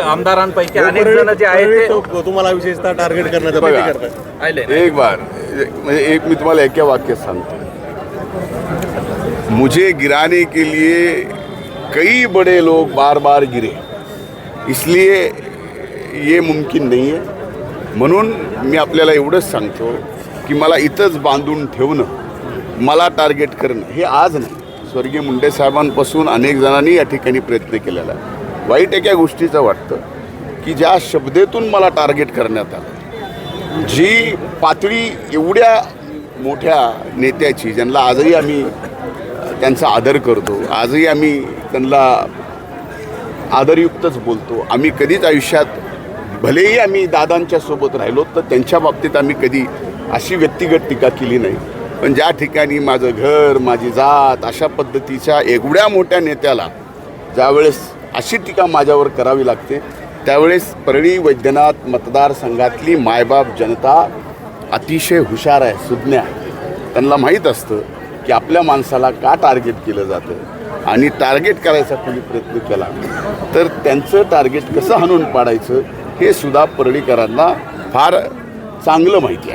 आमदारांपैकी अनेक जण जे आहेत ते तुम्हाला विशेषतः टार्गेट करण्याचा बघा. प्रयत्न करतात आले एक बार म्हणजे एक मी तुम्हाला एका वाक्यात सांगतो. मुझे गिराने के लिए कई बड़े लोग बार बार गिरे. इसलिए ये मुमकिन नहीं है. म्हणून मी आपल्याला एवढंच सांगतो की मला इथंच बांधून ठेवणं मला टार्गेट करणं हे आज नाही. स्वर्गीय मुंडे साहेबांपासून अनेक जणांनी या ठिकाणी प्रयत्न केलेला आहे. वाईट एका गोष्टीचं वाटतं की ज्या शब्देतून मला टार्गेट करण्यात आलं. जी पातळी एवढ्या मोठ्या नेत्याची ज्यांना आजही आम्ही त्यांचा आदर करतो आजही आम्ही त्यांना आदरयुक्तच बोलतो. आम्ही कधीच आयुष्यात भलेही आम्ही दादांच्या सोबत राहिलो तर त्यांच्या बाबतीत आम्ही कधी अशी व्यक्तिगत टीका केली नाही. पण ज्या ठिकाणी माझं घर माझी जात अशा पद्धतीच्या एवढ्या मोठ्या नेत्याला ज्यावेळेस अशी टीका माझ्यावर करावी लागते. त्यावेळेस परळी वैद्यनाथ मतदारसंघातली मायबाप जनता अतिशय हुशार आहे सुज्ञ आहे. त्यांना माहीत असतं की आपल्या माणसाला का टार्गेट केलं जातं आणि टार्गेट करायचा कोणी प्रयत्न केला? तर त्यांचं टार्गेट कसं हाणून पाडायचं हे सुद्धा परळीकरांना फार चांगलं माहिती आहे.